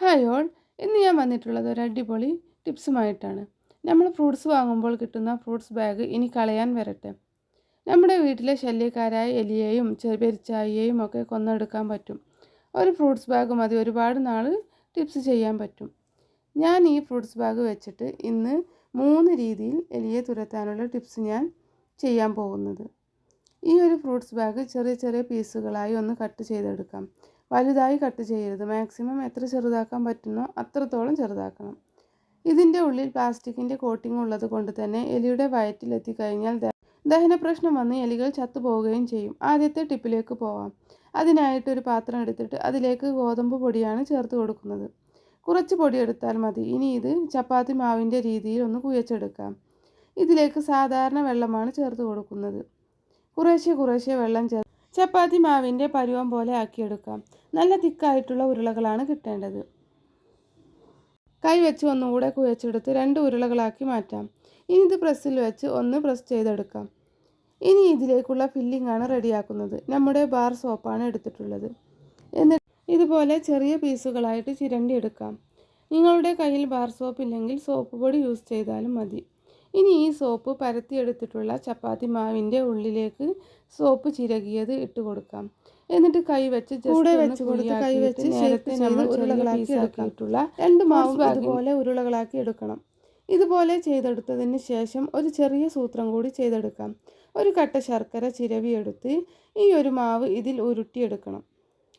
Hi all ഇന്ന് ഞാൻ വന്നിട്ടുള്ളത് ഒരു അടിപൊളി ടിപ്സുമായിട്ടാണ്. നമ്മൾ ഫ്രൂട്ട്സ് വാങ്ങുമ്പോൾ കിട്ടുന്ന ഫ്രൂട്ട്സ് ബാഗ് ഇനി കളയാൻ വരട്ടെ. നമ്മുടെ വീട്ടിലെ ശല്യക്കാരായ എലിയെയും പെരിച്ചായിയെയും ഒക്കെ കൊന്നെടുക്കാൻ പറ്റും. ഒരു ഫ്രൂട്ട്സ് ബാഗ് മതി. ഒരുപാട് നാൾ ടിപ്സ് ചെയ്യാൻ പറ്റും. ഞാൻ ഈ ഫ്രൂട്ട്സ് ബാഗ് വെച്ചിട്ട് ഇന്ന് മൂന്ന് രീതിയിൽ എലിയെ തുരത്താനുള്ള ടിപ്സ് ഞാൻ ചെയ്യാൻ പോകുന്നത്. ഈ ഒരു ഫ്രൂട്ട്സ് ബാഗ് ചെറിയ ചെറിയ പീസുകളായി ഒന്ന് കട്ട് ചെയ്തെടുക്കാം. വലുതായി കട്ട് ചെയ്യരുത്. മാക്സിമം എത്ര ചെറുതാക്കാൻ പറ്റുന്നോ അത്രത്തോളം ചെറുതാക്കണം. ഇതിന്റെ ഉള്ളിൽ പ്ലാസ്റ്റിക്കിന്റെ കോട്ടിംഗ് ഉള്ളത് കൊണ്ട് തന്നെ എലിയുടെ വയറ്റിലെത്തി കഴിഞ്ഞാൽ ദഹന പ്രശ്നം വന്ന് എലികൾ ചത്തുപോവുകയും ചെയ്യും. ആദ്യത്തെ ടിപ്പിലേക്ക് പോവാം. അതിനായിട്ട് ഒരു പാത്രം എടുത്തിട്ട് അതിലേക്ക് ഗോതമ്പ് പൊടിയാണ് ചേർത്ത് കൊടുക്കുന്നത്. കുറച്ച് പൊടിയെടുത്താൽ മതി. ഇനി ഇത് ചപ്പാത്തി മാവിന്റെ രീതിയിൽ ഒന്ന് കുഴച്ചെടുക്കാം. ഇതിലേക്ക് സാധാരണ വെള്ളമാണ് ചേർത്ത് കൊടുക്കുന്നത്. കുറേശ്ശെ കുറേശ്ശെ വെള്ളം ചേർ ചപ്പാത്തി മാവിന്റെ പരുവം പോലെ ആക്കിയെടുക്കാം. നല്ല തിക്കായിട്ടുള്ള ഉരുളകളാണ് കിട്ടേണ്ടത്. കൈ വെച്ച് ഒന്നുകൂടെ കുഴച്ചെടുത്ത് രണ്ട് ഉരുളകളാക്കി മാറ്റാം. ഇനി ഇത് പ്രസ്സിൽ വെച്ച് ഒന്ന് പ്രസ് ചെയ്തെടുക്കാം. ഇനി ഇതിലേക്കുള്ള ഫില്ലിംഗ് ആണ് റെഡിയാക്കുന്നത്. നമ്മുടെ ബാർ സോപ്പാണ് എടുത്തിട്ടുള്ളത്. എന്നിട്ട് ഇതുപോലെ ചെറിയ പീസുകളായിട്ട് ചിരണ്ടി എടുക്കാം നിങ്ങളുടെ കയ്യിൽ ബാർ സോപ്പ് ഇല്ലെങ്കിൽ സോപ്പ് പൊടി യൂസ് ചെയ്താലും മതി. ഇനി ഈ സോപ്പ് പരത്തിയെടുത്തിട്ടുള്ള ചപ്പാത്തി മാവിന്റെ ഉള്ളിലേക്ക് സോപ്പ് ചിരകിയത് ഇട്ട് കൊടുക്കാം. എന്നിട്ട് കൈ വെച്ച് കൂടെ വെച്ച് കൊടുത്ത് കൈ വെച്ച് നേരത്തെ നമ്മൾ ഉരുളകളാക്കി എടുക്കിയിട്ടുള്ള രണ്ട് മാവ് അതുപോലെ ഉരുളകളാക്കി എടുക്കണം. ഇതുപോലെ ചെയ്തെടുത്തതിന് ശേഷം ഒരു ചെറിയ സൂത്രം കൂടി ചെയ്തെടുക്കാം. ഒരു കട്ട ശർക്കര ചിരവിയെടുത്ത് ഈ ഒരു മാവ് ഇതിൽ ഉരുട്ടിയെടുക്കണം.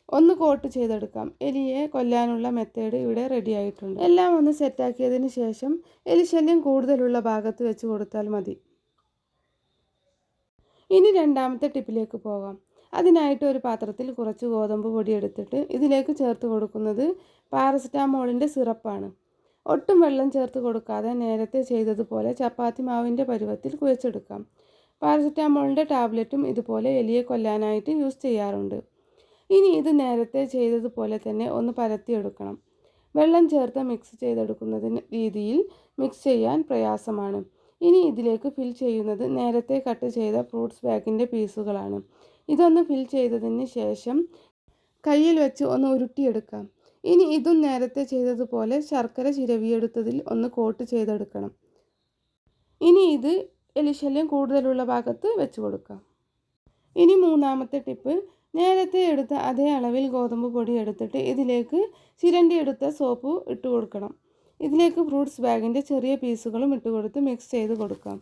ഒന്ന് കോട്ട് ചെയ്തെടുക്കാം. എലിയെ കൊല്ലാനുള്ള മെത്തേഡ് ഇവിടെ റെഡി ആയിട്ടുണ്ട്. എല്ലാം ഒന്ന് സെറ്റാക്കിയതിന് ശേഷം എലിശല്യം കൂടുതലുള്ള ഭാഗത്ത് വെച്ച് കൊടുത്താൽ മതി. ഇനി രണ്ടാമത്തെ ടിപ്പിലേക്ക് പോകാം. അതിനായിട്ട് ഒരു പാത്രത്തിൽ കുറച്ച് ഗോതമ്പ് പൊടി എടുത്തിട്ട് ഇതിലേക്ക് ചേർത്ത് കൊടുക്കുന്നത് പാരസെറ്റാമോളിന്റെ സിറപ്പാണ് ഒട്ടും വെള്ളം ചേർത്ത് കൊടുക്കാതെ നേരത്തെ ചെയ്തതുപോലെ ചപ്പാത്തി മാവിന്റെ പരുവത്തിൽ കുഴച്ചെടുക്കാം. പാരസെറ്റാമോളിന്റെ ടാബ്ലറ്റും ഇതുപോലെ എലിയെ കൊല്ലാനായിട്ട് യൂസ് ചെയ്യാറുണ്ട്. ഇനി ഇത് നേരത്തെ ചെയ്തതുപോലെ തന്നെ ഒന്ന് പരത്തിയെടുക്കണം. വെള്ളം ചേർത്ത് മിക്സ് ചെയ്തെടുക്കുന്നതിന് രീതിയിൽ മിക്സ് ചെയ്യാൻ പ്രയാസമാണ്. ഇനി ഇതിലേക്ക് ഫിൽ ചെയ്യുന്നത് നേരത്തെ കട്ട് ചെയ്ത ഫ്രൂട്ട്സ് ബാഗിന്റെ പീസുകളാണ്. ഇതൊന്ന് ഫിൽ ചെയ്തതിന് ശേഷം കയ്യിൽ വെച്ച് ഒന്ന് ഉരുട്ടിയെടുക്കാം. ഇനി ഇതും നേരത്തെ ചെയ്തതുപോലെ ശർക്കര ചിരവിയെടുത്തതിൽ ഒന്ന് കോട്ട് ചെയ്തെടുക്കണം. ഇനി ഇത് എലിശല്യം കൂടുതലുള്ള ഭാഗത്ത് വെച്ച് കൊടുക്കാം. ഇനി മൂന്നാമത്തെ ടിപ്പ് നേരത്തെ എടുത്ത അതേ അളവിൽ ഗോതമ്പ് പൊടി എടുത്തിട്ട് ഇതിലേക്ക് ചിരണ്ടി എടുത്ത സോപ്പ് ഇട്ട് കൊടുക്കണം. ഇതിലേക്ക് ഫ്രൂട്ട്സ് ബാഗിന്റെ ചെറിയ പീസുകളും ഇട്ട് കൊടുത്ത് മിക്സ് ചെയ്ത് കൊടുക്കാം.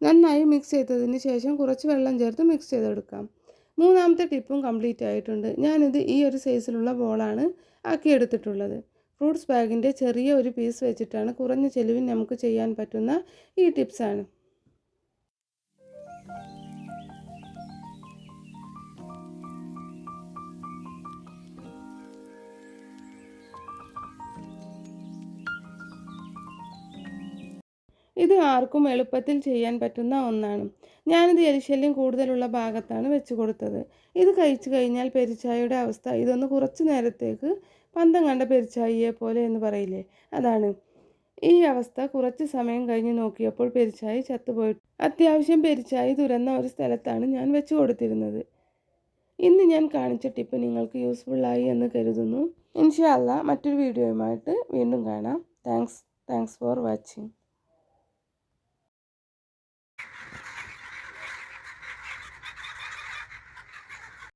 നന്നായി മിക്സ് ചെയ്തതിന് ശേഷം കുറച്ച് വെള്ളം ചേർത്ത് മിക്സ് ചെയ്തെടുക്കാം. മൂന്നാമത്തെ ടിപ്പും കംപ്ലീറ്റ് ആയിട്ടുണ്ട്. ഞാനിത് ഈ ഒരു സൈസിലുള്ള ബോളാണ് ആക്കിയെടുത്തിട്ടുള്ളത് ഫ്രൂട്ട്സ് ബാഗിന്റെ ചെറിയ ഒരു പീസ് വെച്ചിട്ടാണ് കുറഞ്ഞ ചെലവിൽ നമുക്ക് ചെയ്യാൻ പറ്റുന്ന ഈ ടിപ്സാണ് ഇത് ആർക്കും എളുപ്പത്തിൽ ചെയ്യാൻ പറ്റുന്ന ഒന്നാണ്. ഞാനിത് എരിശല്യം കൂടുതലുള്ള ഭാഗത്താണ് വെച്ച് കൊടുത്തത്. ഇത് കഴിച്ചു കഴിഞ്ഞാൽ പെരിച്ചായയുടെ അവസ്ഥ ഇതൊന്ന് കുറച്ച് നേരത്തേക്ക് പന്തം കണ്ട പെരിച്ചായിയെ പോലെ എന്ന് പറയില്ലേ? അതാണ്. ഈ അവസ്ഥ കുറച്ച് സമയം കഴിഞ്ഞ് നോക്കിയപ്പോൾ പെരിച്ചായി ചത്തുപോയിട്ട് അത്യാവശ്യം പെരിച്ചായി തുരന്ന ഒരു സ്ഥലത്താണ് ഞാൻ വെച്ച് കൊടുത്തിരുന്നത്. ഇന്ന് ഞാൻ കാണിച്ച ടിപ്പ് നിങ്ങൾക്ക് യൂസ്ഫുള്ളായി എന്ന് കരുതുന്നു. ഇൻഷാല്ല മറ്റൊരു വീഡിയോയുമായിട്ട് വീണ്ടും കാണാം. താങ്ക്സ്. Thanks for watching.